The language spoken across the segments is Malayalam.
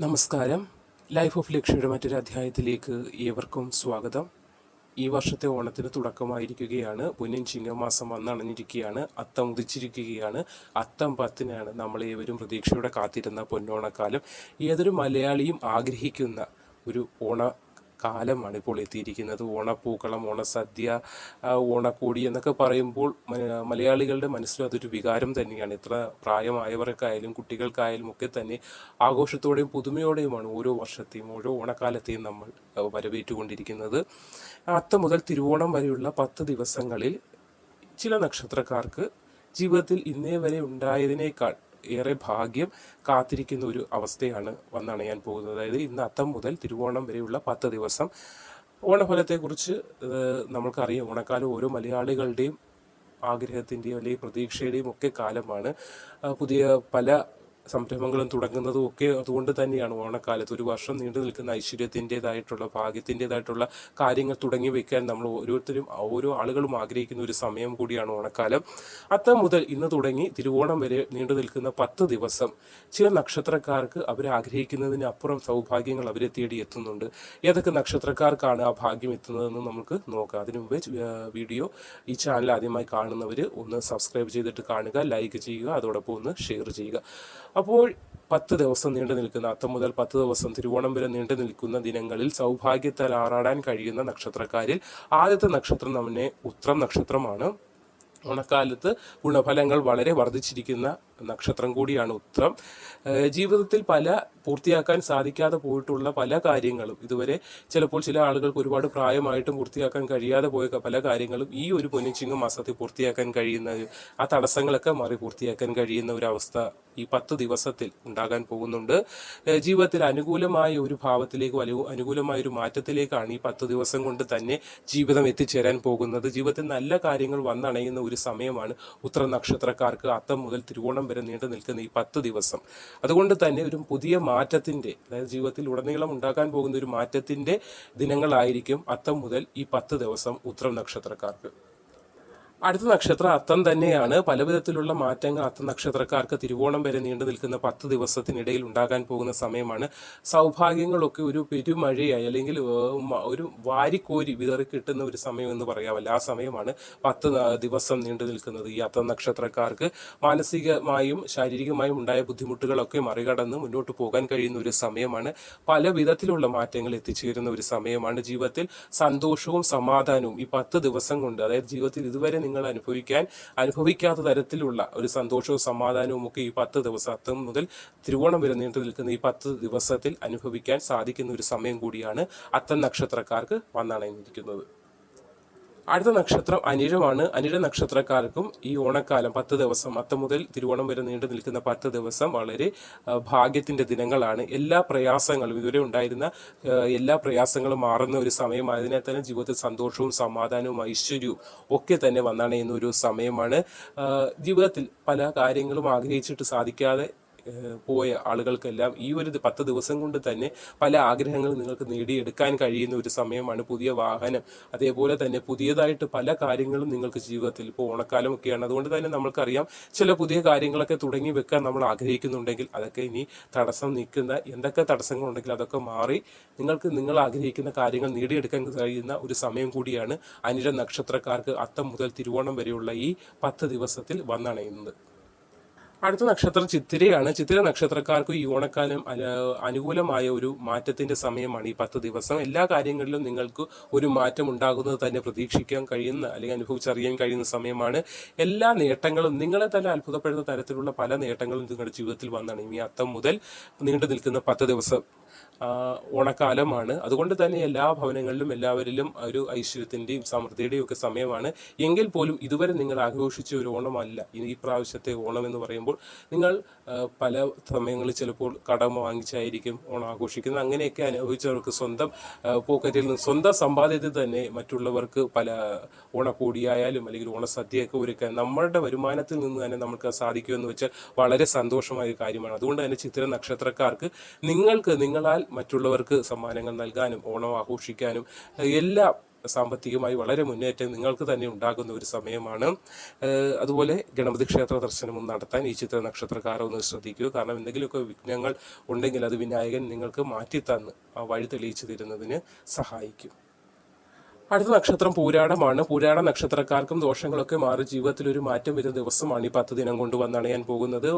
നമസ്കാരം. ലൈഫ് ഓഫ് ലക്ഷ്യയുടെ മറ്റൊരു അധ്യായത്തിലേക്ക് ഏവർക്കും സ്വാഗതം. ഈ വർഷത്തെ ഓണത്തിന് തുടക്കമായിരിക്കുകയാണ്. പുന്നിൻ ചിങ്ങമാസം വന്നണഞ്ഞിരിക്കുകയാണ് അത്തം ഉദിച്ചിരിക്കുകയാണ്. അത്തം പത്തിനാണ് നമ്മൾ ഏവരും പ്രതീക്ഷയോടെ കാത്തിരുന്ന പൊന്നോണക്കാലം. ഏതൊരു മലയാളിയും ആഗ്രഹിക്കുന്ന ഒരു ഓണ കാലമാണ് ഇപ്പോൾ എത്തിയിരിക്കുന്നത് ഓണപ്പൂക്കളം ഓണസദ്യ ഓണക്കോടി എന്നൊക്കെ പറയുമ്പോൾ മലയാളികളുടെ മനസ്സിൽ അതൊരു വികാരം തന്നെയാണ്. ഇത്ര പ്രായമായവർക്കായാലും കുട്ടികൾക്കായാലും ഒക്കെ തന്നെ ആഘോഷത്തോടെയും പുതുമയോടെയുമാണ് ഓരോ വർഷത്തെയും ഓരോ ഓണക്കാലത്തെയും നമ്മൾ വരവേറ്റുകൊണ്ടിരിക്കുന്നത്. അത്ത മുതൽ തിരുവോണം വരെയുള്ള പത്ത് ദിവസങ്ങളിൽ ചില നക്ഷത്രക്കാർക്ക് ജീവിതത്തിൽ ഇന്നേ വരെ ഉണ്ടായതിനേക്കാൾ ഏറെ ഭാഗ്യം കാത്തിരിക്കുന്ന ഒരു അവസ്ഥയാണ് വന്നണയാൻ പോകുന്നത്. അതായത് ഇന്ന് അത്തം മുതൽ തിരുവോണം വരെയുള്ള പത്ത് ദിവസം. ഓണഫലത്തെക്കുറിച്ച് നമുക്കറിയാം ഓണക്കാലം ഓരോ മലയാളികളുടെയും ആഗ്രഹത്തിന്റെയും അല്ലെങ്കിൽ പ്രതീക്ഷയുടെയും ഒക്കെ കാലമാണ്. പുതിയ പല സംരംഭങ്ങളും തുടങ്ങുന്നതും ഒക്കെ അതുകൊണ്ട് തന്നെയാണ് ഓണക്കാലത്ത് ഒരു വർഷം നീണ്ടു നിൽക്കുന്ന ഐശ്വര്യത്തിന്റെതായിട്ടുള്ള ഭാഗ്യത്തിന്റെതായിട്ടുള്ള കാര്യങ്ങൾ തുടങ്ങി വെക്കാൻ നമ്മൾ ഓരോരുത്തരും ഓരോ ആളുകളും ആഗ്രഹിക്കുന്ന ഒരു സമയം കൂടിയാണ് ഓണക്കാലം. അത്തം മുതൽ ഇന്ന് തുടങ്ങി തിരുവോണം വരെ നീണ്ടു നിൽക്കുന്ന പത്ത് ദിവസം ചില നക്ഷത്രക്കാർക്ക് അവർ ആഗ്രഹിക്കുന്നതിനപ്പുറം സൗഭാഗ്യങ്ങൾ അവരെ തേടി എത്തുന്നുണ്ട്. ഏതൊക്കെ നക്ഷത്രക്കാർക്കാണ് ആ ഭാഗ്യം എത്തുന്നതെന്ന് നമുക്ക് നോക്കാം. അതിനു മുമ്പേ വീഡിയോ ഈ ചാനൽ ആദ്യമായി കാണുന്നവർ ഒന്ന് സബ്സ്ക്രൈബ് ചെയ്തിട്ട് കാണുക ലൈക്ക് ചെയ്യുക അതോടൊപ്പം ഒന്ന് ഷെയർ ചെയ്യുക. അപ്പോൾ പത്ത് ദിവസം നീണ്ടു നിൽക്കുന്ന അത്തം മുതൽ പത്ത് ദിവസം തിരുവോണം വരെ നീണ്ടു നിൽക്കുന്ന ദിനങ്ങളിൽ സൗഭാഗ്യത്താൽ ആറാടാൻ കഴിയുന്ന നക്ഷത്രക്കാരിൽ ആദ്യത്തെ നക്ഷത്രം നമ്മെ ഉത്രം നക്ഷത്രമാണ്. ഓണക്കാലത്ത് ഗുണഫലങ്ങൾ വളരെ വർദ്ധിച്ചിരിക്കുന്ന നക്ഷത്രം കൂടിയാണ് ഉത്രം ജീവിതത്തിൽ പല പൂർത്തിയാക്കാൻ സാധിക്കാതെ പോയിട്ടുള്ള പല കാര്യങ്ങളും ഇതുവരെ ചിലപ്പോൾ ചില ആളുകൾക്ക് ഒരുപാട് പ്രായമായിട്ടും പൂർത്തിയാക്കാൻ കഴിയാതെ പോയ പല കാര്യങ്ങളും ഈ ഒരു പൊന്നിച്ചിങ്ങ മാസത്തിൽ പൂർത്തിയാക്കാൻ കഴിയുന്ന ആ തടസ്സങ്ങളൊക്കെ മാറി പൂർത്തിയാക്കാൻ കഴിയുന്ന ഒരു അവസ്ഥ ഈ പത്ത് ദിവസത്തിൽ ഉണ്ടാകാൻ പോകുന്നുണ്ട്. ജീവിതത്തിൽ അനുകൂലമായ ഒരു ഭാവത്തിലേക്കും അനുകൂലമായ ഒരു മാറ്റത്തിലേക്കാണ് ഈ പത്ത് ദിവസം കൊണ്ട് തന്നെ ജീവിതം എത്തിച്ചേരാൻ പോകുന്നത്. ജീവിതത്തിൽ നല്ല കാര്യങ്ങൾ വന്നണയുന്ന ഒരു സമയമാണ് ഉത്തര നക്ഷത്രക്കാർക്ക് അത്തം മുതൽ തിരുവോണം വരെ നീണ്ടു നിൽക്കുന്ന ഈ പത്ത് ദിവസം. അതുകൊണ്ട് തന്നെ ഒരു പുതിയ മാറ്റത്തിന്റെ അതായത് ജീവിതത്തിൽ ഉടനീളം ഉണ്ടാക്കാൻ പോകുന്ന ഒരു മാറ്റത്തിന്റെ ദിനങ്ങളായിരിക്കും അത്തം മുതൽ ഈ പത്ത് ദിവസം ഉത്തരം നക്ഷത്രക്കാർക്ക്. അടുത്ത നക്ഷത്രം അത്തം തന്നെയാണ്. പല വിധത്തിലുള്ള മാറ്റങ്ങൾ അത്തം നക്ഷത്രക്കാർക്ക് തിരുവോണം വരെ നീണ്ടു നിൽക്കുന്ന പത്ത് ദിവസത്തിനിടയിൽ ഉണ്ടാകാൻ പോകുന്ന സമയമാണ്. സൗഭാഗ്യങ്ങളൊക്കെ ഒരു പെരുമഴയായി അല്ലെങ്കിൽ ഒരു വാരിക്കോരി വിതറി കിട്ടുന്ന ഒരു സമയം എന്ന് പറയാമല്ലോ. ആ സമയമാണ് പത്ത് ദിവസം നീണ്ടു നിൽക്കുന്നത്. ഈ അത്തം നക്ഷത്രക്കാർക്ക് മാനസികമായും ശാരീരികമായും ഉണ്ടായ ബുദ്ധിമുട്ടുകളൊക്കെ മറികടന്ന് മുന്നോട്ട് പോകാൻ കഴിയുന്ന ഒരു സമയമാണ്. പല വിധത്തിലുള്ള മാറ്റങ്ങൾ എത്തിച്ചേരുന്ന ഒരു സമയമാണ്. ജീവിതത്തിൽ സന്തോഷവും സമാധാനവും ഈ പത്ത് ദിവസം കൊണ്ട് അതായത് ജീവിതത്തിൽ ഇതുവരെ നിങ്ങൾ അനുഭവിക്കാൻ അനുഭവിക്കാത്ത തരത്തിലുള്ള ഒരു സന്തോഷവും സമാധാനവും ഒക്കെ ഈ പത്ത് ദിവസത്തും മുതൽ തിരുവോണം വരെ നീണ്ടു നിൽക്കുന്ന ഈ പത്ത് ദിവസത്തിൽ അനുഭവിക്കാൻ സാധിക്കുന്ന ഒരു സമയം കൂടിയാണ് അത്തം നക്ഷത്രക്കാർക്ക് വന്നണഞ്ഞിരിക്കുന്നത്. അടുത്ത നക്ഷത്രം അനിഴമാണ്. അനിഴ നക്ഷത്രക്കാർക്കും ഈ ഓണക്കാലം പത്ത് ദിവസം അത്തം മുതൽ തിരുവോണം വരെ നീണ്ടു നിൽക്കുന്ന പത്ത് ദിവസം വളരെ ഭാഗ്യത്തിന്റെ ദിനങ്ങളാണ്. എല്ലാ പ്രയാസങ്ങളും ഇതുവരെ ഉണ്ടായിരുന്ന എല്ലാ പ്രയാസങ്ങളും മാറുന്ന ഒരു സമയം അതിനാൽ തന്നെ ജീവിതത്തിൽ സന്തോഷവും സമാധാനവും ഐശ്വര്യവും ഒക്കെ തന്നെ വന്നണയുന്ന ഒരു സമയമാണ്. ജീവിതത്തിൽ പല കാര്യങ്ങളും ആഗ്രഹിച്ചിട്ട് സാധിക്കാതെ പോയ ആളുകൾക്കെല്ലാം ഈ ഒരു പത്ത് ദിവസം കൊണ്ട് തന്നെ പല ആഗ്രഹങ്ങളും നിങ്ങൾക്ക് നേടിയെടുക്കാൻ കഴിയുന്ന ഒരു സമയമാണ് പുതിയ വാഹനം. അതേപോലെ തന്നെ പുതിയതായിട്ട് പല കാര്യങ്ങളും നിങ്ങൾക്ക് ജീവിതത്തിൽ ഇപ്പോൾ ഓണക്കാലമൊക്കെയാണ്. അതുകൊണ്ട് തന്നെ നമ്മൾക്കറിയാം ചില പുതിയ കാര്യങ്ങളൊക്കെ തുടങ്ങി വെക്കാൻ നമ്മൾ ആഗ്രഹിക്കുന്നുണ്ടെങ്കിൽ അതൊക്കെ ഇനി തടസ്സം നിൽക്കുന്ന എന്തൊക്കെ തടസ്സങ്ങളുണ്ടെങ്കിൽ അതൊക്കെ മാറി നിങ്ങൾക്ക് നിങ്ങൾ ആഗ്രഹിക്കുന്ന കാര്യങ്ങൾ നേടിയെടുക്കാൻ കഴിയുന്ന ഒരു സമയം കൂടിയാണ് അനിര നക്ഷത്രക്കാർക്ക് അത്തം മുതൽ തിരുവോണം വരെയുള്ള ഈ പത്ത് ദിവസത്തിൽ വന്നണയുന്നത്. അടുത്ത നക്ഷത്രം ചിത്തിരയാണ്. ചിത്തിര നക്ഷത്രക്കാർക്ക് ഈ ഓണക്കാലം അനുകൂലമായ ഒരു മാറ്റത്തിന്റെ സമയമാണ് ഈ പത്ത് ദിവസം. എല്ലാ കാര്യങ്ങളിലും നിങ്ങൾക്ക് ഒരു മാറ്റം ഉണ്ടാകുന്നത് തന്നെ പ്രതീക്ഷിക്കാൻ കഴിയുന്ന അല്ലെങ്കിൽ അനുഭവിച്ചറിയാൻ കഴിയുന്ന സമയമാണ്. എല്ലാ നേട്ടങ്ങളും നിങ്ങളെ തന്നെ അത്ഭുതപ്പെടുന്ന തരത്തിലുള്ള പല നേട്ടങ്ങളും നിങ്ങളുടെ ജീവിതത്തിൽ വന്നാണ്. ഈ അത്തം മുതൽ നീണ്ടു നിൽക്കുന്ന പത്ത് ദിവസം ഓണക്കാലമാണ്. അതുകൊണ്ട് തന്നെ എല്ലാ ഭവനങ്ങളിലും എല്ലാവരിലും ഒരു ഐശ്വര്യത്തിന്റെയും സമൃദ്ധിയുടെയും ഒക്കെ സമയമാണ്. എങ്കിൽ പോലും ഇതുവരെ നിങ്ങൾ ആഘോഷിച്ച ഒരു ഓണമല്ല. ഈ പ്രാവശ്യത്തെ ഓണം എന്ന് പറയുമ്പോൾ നിങ്ങൾ പല സമയങ്ങളിൽ ചിലപ്പോൾ കടം വാങ്ങിച്ചായിരിക്കും ഓണം ആഘോഷിക്കുന്നത്. അങ്ങനെയൊക്കെ അനുഭവിച്ചവർക്ക് സ്വന്തം പോക്കറ്റിൽ നിന്ന് സ്വന്തം സമ്പാദ്യത്തിൽ തന്നെ മറ്റുള്ളവർക്ക് പല ഓണക്കോടിയായാലും അല്ലെങ്കിൽ ഓണസദ്യയൊക്കെ ഒരുക്കാൻ നമ്മളുടെ വരുമാനത്തിൽ നിന്ന് തന്നെ നമുക്ക് സാധിക്കുമെന്ന് വെച്ചാൽ വളരെ സന്തോഷമായ കാര്യമാണ്. അതുകൊണ്ട് തന്നെ ചിത്ര നക്ഷത്രക്കാർക്ക് നിങ്ങൾക്ക് നിങ്ങളാൽ മറ്റുള്ളവർക്ക് സമ്മാനങ്ങൾ നൽകാനും ഓണം ആഘോഷിക്കാനും എല്ലാ സാമ്പത്തികമായി വളരെ മുന്നേറ്റം നിങ്ങൾക്ക് തന്നെ ഉണ്ടാകുന്ന ഒരു സമയമാണ്. അതുപോലെ ഗണപതി ക്ഷേത്ര ദർശനം നടത്താൻ ഈ ചിത്ര നക്ഷത്രക്കാരെ ഒന്ന് ശ്രദ്ധിക്കുക. കാരണം എന്തെങ്കിലുമൊക്കെ വിഘ്നങ്ങൾ ഉണ്ടെങ്കിൽ അത് വിനായകൻ നിങ്ങൾക്ക് മാറ്റി തന്ന് ആ വഴി തെളിയിച്ചു തരുന്നതിന് സഹായിക്കും. അടുത്ത നക്ഷത്രം പൂരാടമാണ്. പൂരാട നക്ഷത്രക്കാർക്കും ദോഷങ്ങളൊക്കെ മാറി ജീവിതത്തിൽ ഒരു മാറ്റം വരുന്ന ദിവസമാണ് ഈ പത്ത് ദിനം കൊണ്ട് ഞാൻ പോകുന്നത്.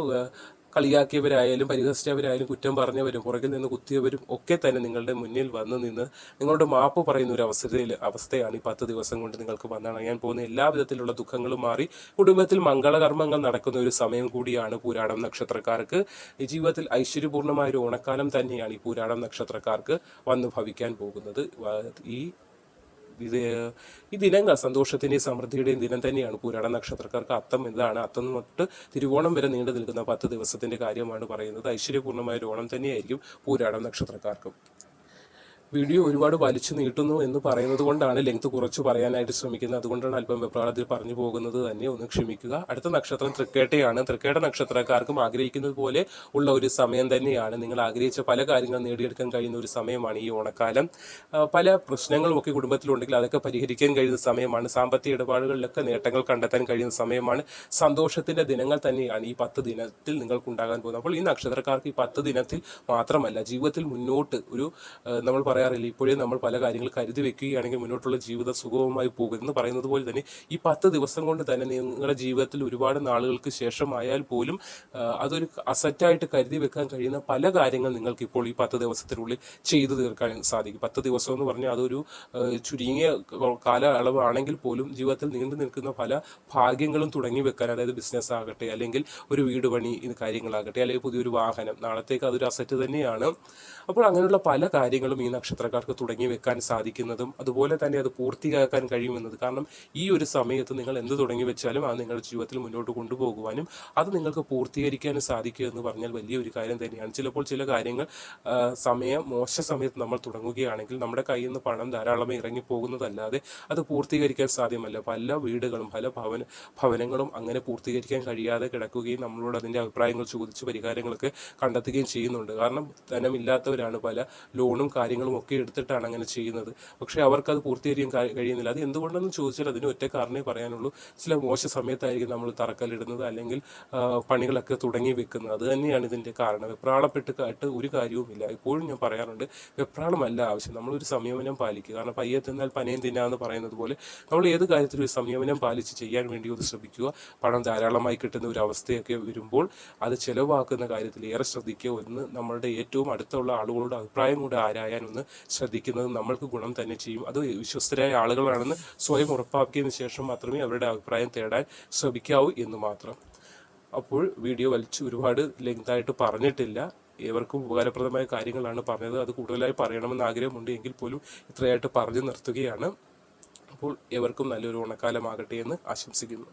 കളിയാക്കിയവരായാലും പരിഹസിച്ചവരായാലും കുറ്റം പറഞ്ഞവരും പുറകിൽ നിന്ന് കുത്തിയവരും ഒക്കെ തന്നെ നിങ്ങളുടെ മുന്നിൽ വന്ന് നിന്ന് നിങ്ങളുടെ മാപ്പ് പറയുന്ന ഒരു അവസ്ഥയിൽ അവസ്ഥയാണ് ഈ പത്ത് ദിവസം കൊണ്ട് നിങ്ങൾക്ക് വന്നണയാൻ പോകുന്ന എല്ലാ വിധത്തിലുള്ള ദുഃഖങ്ങളും മാറി കുടുംബത്തിൽ മംഗളകർമ്മങ്ങൾ നടക്കുന്ന ഒരു സമയം കൂടിയാണ് പൂരാടം നക്ഷത്രക്കാർക്ക്. ഈ ജീവിതത്തിൽ ഐശ്വര്യപൂർണമായ ഒരു ഓണക്കാലം തന്നെയാണ് ഈ പൂരാടം നക്ഷത്രക്കാർക്ക് വന്ന് ഭവിക്കാൻ പോകുന്നത്. ഈ ഇത് ഈ ദിനങ്ങൾ സന്തോഷത്തിന്റെയും സമൃദ്ധിയുടെയും ദിനം തന്നെയാണ്. പൂരാട നക്ഷത്രക്കാർക്ക് അത്തം എന്താണ് അത്തം തൊട്ട് തിരുവോണം വരെ നീണ്ടു നിൽക്കുന്ന പത്ത് ദിവസത്തിന്റെ കാര്യമാണ് പറയുന്നത്. ഐശ്വര്യപൂർണമായ ഒരു ഓണം തന്നെയായിരിക്കും പൂരാടം നക്ഷത്രക്കാർക്കും. വീഡിയോ ഒരുപാട് വലിച്ചു നീട്ടുന്നു എന്ന് പറയുന്നത് കൊണ്ടാണ് ലെങ്ത് കുറച്ച് പറയാനായിട്ട് ശ്രമിക്കുന്നത്. അതുകൊണ്ടാണ് അല്പം വെപ്രാളത്തിൽ പറഞ്ഞു പോകുന്നത്. തന്നെ ഒന്ന് ക്ഷമിക്കുക. അടുത്ത നക്ഷത്രം തൃക്കേട്ടയാണ്. തൃക്കേട്ട നക്ഷത്രക്കാർക്കും ആഗ്രഹിക്കുന്നത് പോലെ ഉള്ള ഒരു സമയം തന്നെയാണ്. നിങ്ങൾ ആഗ്രഹിച്ച പല കാര്യങ്ങളും നേടിയെടുക്കാൻ കഴിയുന്ന ഒരു സമയമാണ് ഈ ഓണക്കാലം. പല പ്രശ്നങ്ങളും ഒക്കെ കുടുംബത്തിലുണ്ടെങ്കിൽ അതൊക്കെ പരിഹരിക്കാൻ കഴിയുന്ന സമയമാണ്. സാമ്പത്തിക ഇടപാടുകളിലൊക്കെ നേട്ടങ്ങൾ കണ്ടെത്താൻ കഴിയുന്ന സമയമാണ്. സന്തോഷത്തിന്റെ ദിനങ്ങൾ തന്നെയാണ് ഈ പത്ത് ദിനത്തിൽ നിങ്ങൾക്ക് ഉണ്ടാകാൻ പോകുന്നത്. അപ്പോൾ ഈ നക്ഷത്രക്കാർക്ക് ഈ പത്ത് ദിനത്തിൽ മാത്രമല്ല ജീവിതത്തിൽ മുന്നോട്ട് ഒരു നമ്മൾ പറയാറില്ല. ഇപ്പോഴേ നമ്മൾ പല കാര്യങ്ങൾ കരുതി വെക്കുകയാണെങ്കിൽ മുന്നോട്ടുള്ള ജീവിതം സുഗമമായി പോകും എന്ന് പറയുന്നത് പോലെ തന്നെ ഈ പത്ത് ദിവസം കൊണ്ട് തന്നെ നിങ്ങളുടെ ജീവിതത്തിൽ ഒരുപാട് നാളുകൾക്ക് ശേഷമായാൽ പോലും അതൊരു അസറ്റായിട്ട് കരുതി വെക്കാൻ കഴിയുന്ന പല കാര്യങ്ങൾ നിങ്ങൾക്ക് ഇപ്പോൾ ഈ പത്ത് ദിവസത്തിനുള്ളിൽ ചെയ്തു തീർക്കാൻ സാധിക്കും. പത്ത് ദിവസം എന്ന് പറഞ്ഞാൽ അതൊരു ചുരുങ്ങിയ കാലയളവാണെങ്കിൽ പോലും ജീവിതത്തിൽ നീണ്ടു നിൽക്കുന്ന പല ഭാഗ്യങ്ങളും തുടങ്ങി വെക്കാൻ അതായത് ബിസിനസ് ആകട്ടെ അല്ലെങ്കിൽ ഒരു വീട് പണി കാര്യങ്ങളാകട്ടെ അല്ലെങ്കിൽ പുതിയൊരു വാഹനം നാളത്തേക്ക് അതൊരു അസറ്റ് തന്നെയാണ്. അപ്പോൾ അങ്ങനെയുള്ള പല കാര്യങ്ങളും ഈ നക്ഷത്രക്കാർക്ക് തുടങ്ങി വെക്കാൻ സാധിക്കുന്നതും അതുപോലെ തന്നെ അത് പൂർത്തിയാക്കാൻ കഴിയുമെന്നത്. കാരണം ഈ ഒരു സമയത്ത് നിങ്ങൾ എന്ത് തുടങ്ങി വെച്ചാലും അത് നിങ്ങളുടെ ജീവിതത്തിൽ മുന്നോട്ട് കൊണ്ടുപോകുവാനും അത് നിങ്ങൾക്ക് പൂർത്തീകരിക്കാനും സാധിക്കുക എന്ന് പറഞ്ഞാൽ വലിയൊരു കാര്യം തന്നെയാണ്. ചിലപ്പോൾ ചില കാര്യങ്ങൾ സമയം മോശ സമയത്ത് നമ്മൾ തുടങ്ങുകയാണെങ്കിൽ നമ്മുടെ കയ്യിൽ നിന്ന് പണം ധാരാളം ഇറങ്ങി പോകുന്നതല്ലാതെ അത് പൂർത്തീകരിക്കാൻ സാധ്യമല്ല. പല വീടുകളും പല ഭവന ഭവനങ്ങളും അങ്ങനെ പൂർത്തീകരിക്കാൻ കഴിയാതെ കിടക്കുകയും നമ്മളോട് അതിന്റെ അഭിപ്രായങ്ങൾ ചോദിച്ച് പരിഹാരങ്ങളൊക്കെ കണ്ടെത്തുകയും ചെയ്യുന്നുണ്ട്. കാരണം ധനമില്ലാത്തവരാണ് പല ലോണും കാര്യങ്ങളും ഒക്കെ എടുത്തിട്ടാണ് അങ്ങനെ ചെയ്യുന്നത്. പക്ഷേ അവർക്ക് അത് പൂർത്തീകരിക്കാൻ കഴിയുന്നില്ല. അത് എന്തുകൊണ്ടെന്ന് ചോദിച്ചാൽ അതിന് ഒറ്റ കാരണേ പറയാനുള്ളൂ. ചില മോശ സമയത്തായിരിക്കും നമ്മൾ തറക്കല്ലിടുന്നത് അല്ലെങ്കിൽ പണികളൊക്കെ തുടങ്ങി വെക്കുന്നത്. അത് തന്നെയാണ് ഇതിന്റെ കാരണം. വെപ്രാളപ്പെട്ട് കാട്ട് ഒരു കാര്യവുമില്ല. ഇപ്പോഴും ഞാൻ പറയാറുണ്ട് വെപ്രാളമല്ല ആവശ്യം. നമ്മളൊരു സംയമനം പാലിക്കുക. കാരണം പയ്യെ തിന്നാൽ പനയും തിന്നാന്ന് പറയുന്നത് പോലെ നമ്മൾ ഏത് കാര്യത്തിലും ഒരു സംയമനം പാലിച്ച് ചെയ്യാൻ വേണ്ടി ഒന്ന് ശ്രമിക്കുക. പണം ധാരാളമായി കിട്ടുന്ന ഒരു അവസ്ഥയൊക്കെ വരുമ്പോൾ അത് ചെലവാക്കുന്ന കാര്യത്തിൽ ഏറെ ശ്രദ്ധിക്കുക. ഒന്ന് നമ്മളുടെ ഏറ്റവും അടുത്തുള്ള ആളുകളുടെ അഭിപ്രായം കൂടെ ആരായാൻ ഒന്ന് ശ്രദ്ധിക്കുന്നത് നമ്മൾക്ക് ഗുണം തന്നെ ചെയ്യും. അത് വിശ്വസ്തരായ ആളുകളാണെന്ന് സ്വയം ഉറപ്പാക്കിയതിനു ശേഷം മാത്രമേ അവരുടെ അഭിപ്രായം തേടാൻ ശ്രമിക്കാവൂ എന്ന് മാത്രം. അപ്പോൾ വീഡിയോ വലിച്ചു ഒരുപാട് ലെങ്തായിട്ട് പറഞ്ഞിട്ടില്ല. ഏവർക്കും ഉപകാരപ്രദമായ കാര്യങ്ങളാണ് പറഞ്ഞത്. അത് കൂടുതലായി പറയണമെന്ന് ആഗ്രഹമുണ്ട് എങ്കിൽ പോലും ഇത്രയായിട്ട് പറഞ്ഞു നിർത്തുകയാണ്. അപ്പോൾ ഏവർക്കും നല്ലൊരു ഉണക്കാലമാകട്ടെ എന്ന് ആശംസിക്കുന്നു.